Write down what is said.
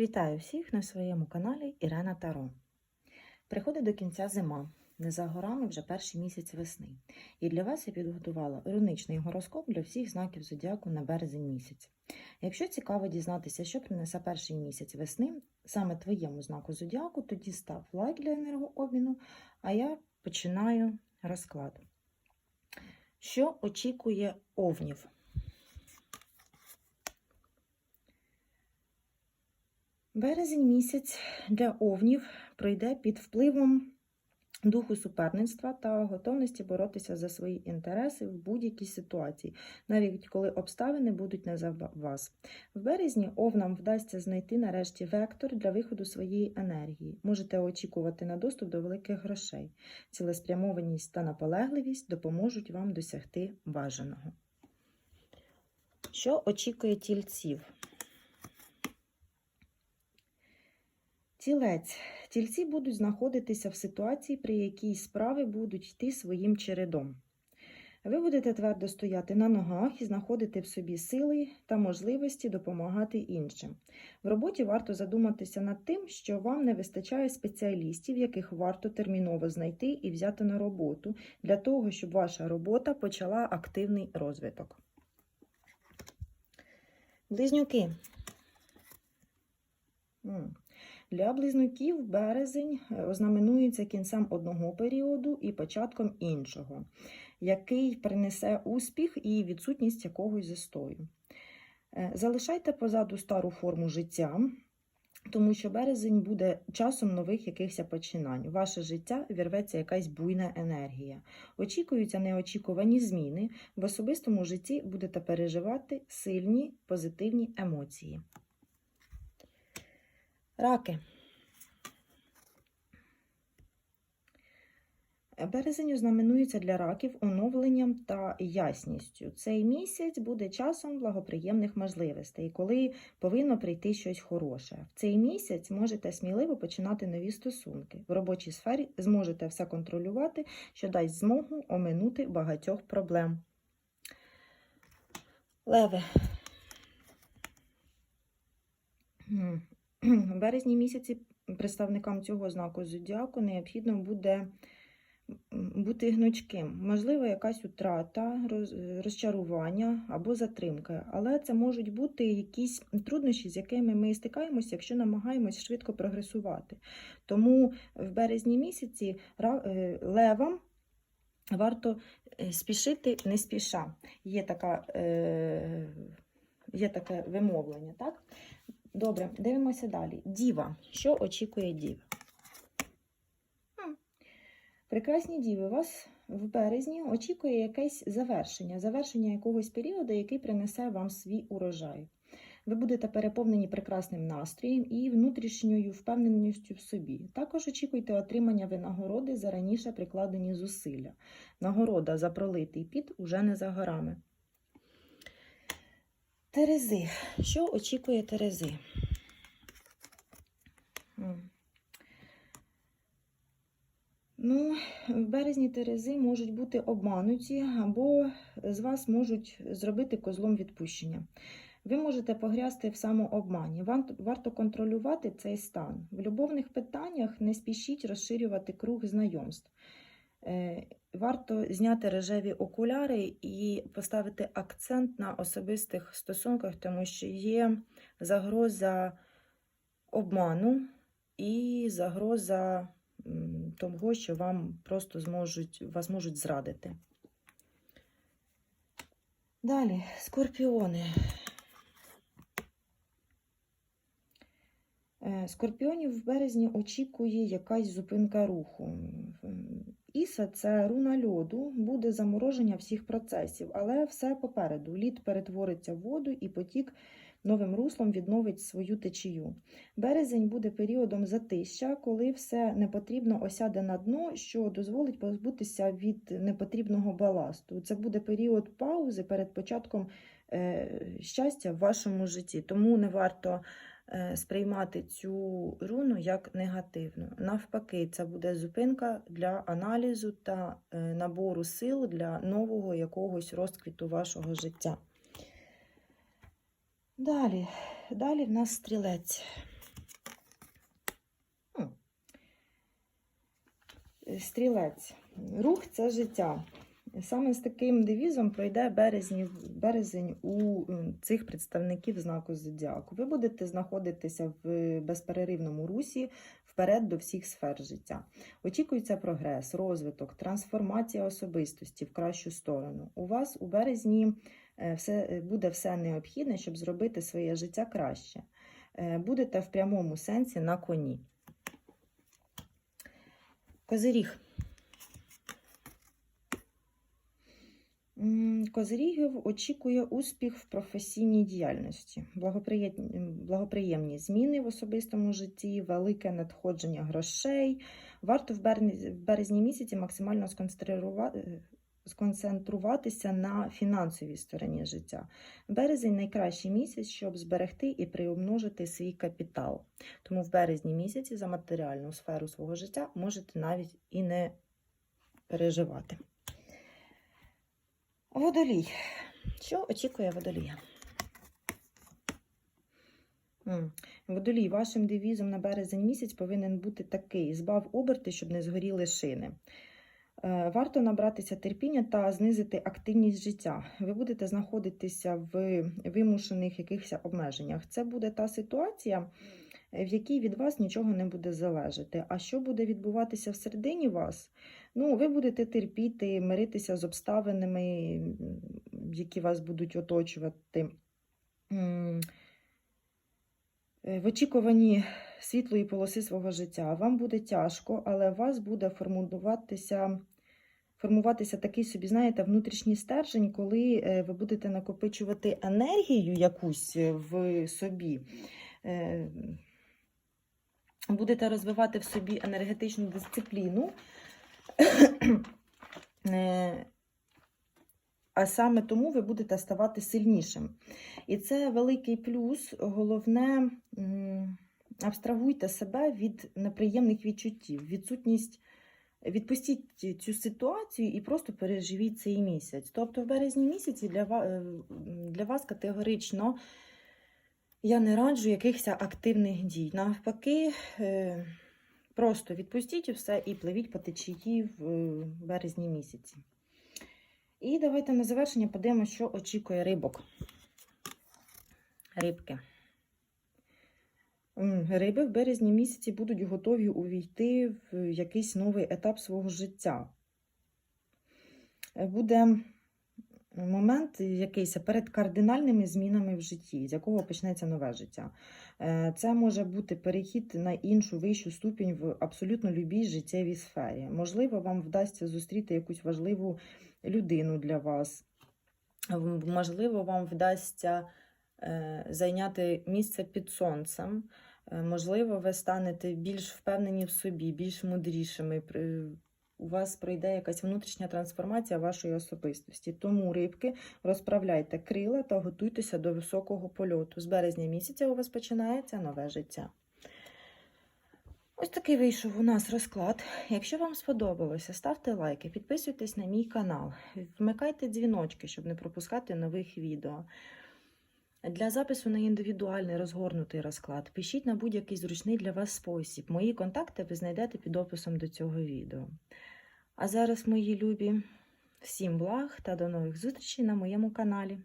Вітаю всіх на своєму каналі Ірена Таро. Приходить до кінця зима. Не за горами вже перший місяць весни. І для вас я підготувала руничний гороскоп для всіх знаків зодіаку на березень місяць. Якщо цікаво дізнатися, що принесе перший місяць весни саме твоєму знаку зодіаку, тоді став лайк для енергообміну, а я починаю розклад. Що очікує овнів? Березень місяць для овнів пройде під впливом духу суперництва та готовності боротися за свої інтереси в будь-якій ситуації, навіть коли обставини будуть не за вас. В березні овнам вдасться знайти нарешті вектор для виходу своєї енергії. Можете очікувати на доступ до великих грошей. Цілеспрямованість та наполегливість допоможуть вам досягти бажаного. Що очікує тільців? Тілець. Тільці будуть знаходитися в ситуації, при якій справи будуть йти своїм чередом. Ви будете твердо стояти на ногах і знаходити в собі сили та можливості допомагати іншим. В роботі варто задуматися над тим, що вам не вистачає спеціалістів, яких варто терміново знайти і взяти на роботу, для того, щоб ваша робота почала активний розвиток. Близнюки. Для близнюків березень е, ознаменується кінцем одного періоду і початком іншого, який принесе успіх і відсутність якогось застою. Е, Залишайте позаду стару форму життя, тому що березень буде часом нових якихось починань. Ваше життя вірветься якась буйна енергія. Очікуються неочікувані зміни. В особистому житті будете переживати сильні позитивні емоції. Раки. Березень ознаменується для раків оновленням та ясністю. Цей місяць буде часом благоприємних можливостей, коли повинно прийти щось хороше. В цей місяць можете сміливо починати нові стосунки. В робочій сфері зможете все контролювати, що дасть змогу оминути багатьох проблем. Леви. В березні місяці представникам цього знаку зодіаку необхідно буде бути гнучким. Можливо, якась утрата, розчарування або затримка, але це можуть бути якісь труднощі, з якими ми стикаємося, якщо намагаємось швидко прогресувати. Тому в березні місяці е, левам варто е, спішити не спіша. Є, така, е, є таке вимовлення, так? Добре, дивимося далі. Діва. Що очікує діва? Прекрасні діви, вас в березні очікує якесь завершення, завершення якогось періоду, який принесе вам свій урожай. Ви будете переповнені прекрасним настроєм і внутрішньою впевненістю в собі. Також очікуйте отримання винагороди за раніше прикладені зусилля. Нагорода за пролитий піт уже не за горами. Терези. Що очікує Терези? Ну, в березні Терези можуть бути обмануті, або з вас можуть зробити козлом відпущення. Ви можете погрязти в самообмані. Вам варто контролювати цей стан. В любовних питаннях не спішіть розширювати круг знайомств. Е, Варто зняти рожеві окуляри і поставити акцент на особистих стосунках, тому що є загроза обману і загроза того, що вам просто зможуть, вас можуть зрадити. Далі, скорпіони. Е, Скорпіонів в березні очікує якась зупинка руху. Іса це руна льоду, буде замороження всіх процесів, але все попереду. Лід перетвориться в воду і потік новим руслом відновить свою течію. Березень буде періодом затища, коли все непотрібно осяде на дно, що дозволить позбутися від непотрібного баласту. Це буде період паузи перед початком е, щастя в вашому житті. Тому не варто Е, сприймати цю руну як негативну. Навпаки, це буде зупинка для аналізу та е, набору сил для нового якогось розквіту вашого життя. Далі, далі в нас стрілець. Стрілець. Рух це життя. Саме з таким девізом пройде березні, березень у цих представників знаку зодіаку. Ви будете знаходитися в безперервному русі вперед до всіх сфер життя. Очікується прогрес, розвиток, трансформація особистості в кращу сторону. У вас у березні е, все, буде все необхідне, щоб зробити своє життя краще. Е, Будете в прямому сенсі на коні. Козиріг. Козирігів очікує успіх в професійній діяльності, благоприємні, зміни в особистому житті, велике надходження грошей. Варто в березні, місяці максимально сконцентруватися на фінансовій стороні життя. Березень найкращий місяць, щоб зберегти і приумножити свій капітал. Тому в березні місяці за матеріальну сферу свого життя можете навіть і не переживати. Водолій. Що очікує водолія? Водолій, вашим девізом на березень місяць повинен бути такий: збав оберти, щоб не згоріли шини. Е, Варто набратися терпіння та знизити активність життя. Ви будете знаходитися в вимушених якихось обмеженнях. Це буде та ситуація, в якій від вас нічого не буде залежати. А що буде відбуватися всередині вас? Ну, ви будете терпіти, миритися з обставинами, які вас будуть оточувати. Е, В очікуванні світлої полоси свого життя. Вам буде тяжко, але у вас буде формуватися, формуватися такий собі, знаєте, внутрішній стержень, коли е, ви будете накопичувати енергію якусь е, в собі. Е, Будете розвивати в собі енергетичну дисципліну. Е, А саме тому ви будете ставати сильнішим. І це великий плюс. Головне, абстрагуйте себе від неприємних відчуттів, відсутність. Відпустіть цю ситуацію і просто переживіть цей місяць. Тобто, в березні місяці для вас, для вас категорично я не раджу якихось активних дій. Навпаки, е, просто відпустіть все і пливіть по течії в е, березні місяці. І давайте на завершення подивимося, що очікує рибок. Рибки. Риби в березні місяці будуть готові увійти в якийсь новий етап свого життя. Е, Буде момент якийсь перед кардинальними змінами в житті, з якого почнеться нове життя. Е, Це може бути перехід на іншу вищу ступінь в абсолютно любій життєвій сфері. Можливо, вам вдасться зустріти якусь важливу людину для вас. Можливо, вам вдасться е, зайняти місце під сонцем. Е, Можливо, ви станете більш впевнені в собі, більш мудрішими. У вас пройде якась внутрішня трансформація вашої особистості. Тому, рибки, розправляйте крила та готуйтеся до високого польоту. З березня місяця у вас починається нове життя. Ось такий вийшов у нас розклад. Якщо вам сподобалося, ставте лайки, підписуйтесь на мій канал, вмикайте дзвіночки, щоб не пропускати нових відео. Для запису на індивідуальний розгорнутий розклад пишіть на будь-який зручний для вас спосіб. Мої контакти ви знайдете під описом до цього відео. А зараз, мої любі, всім благ та до нових зустрічей на моєму каналі.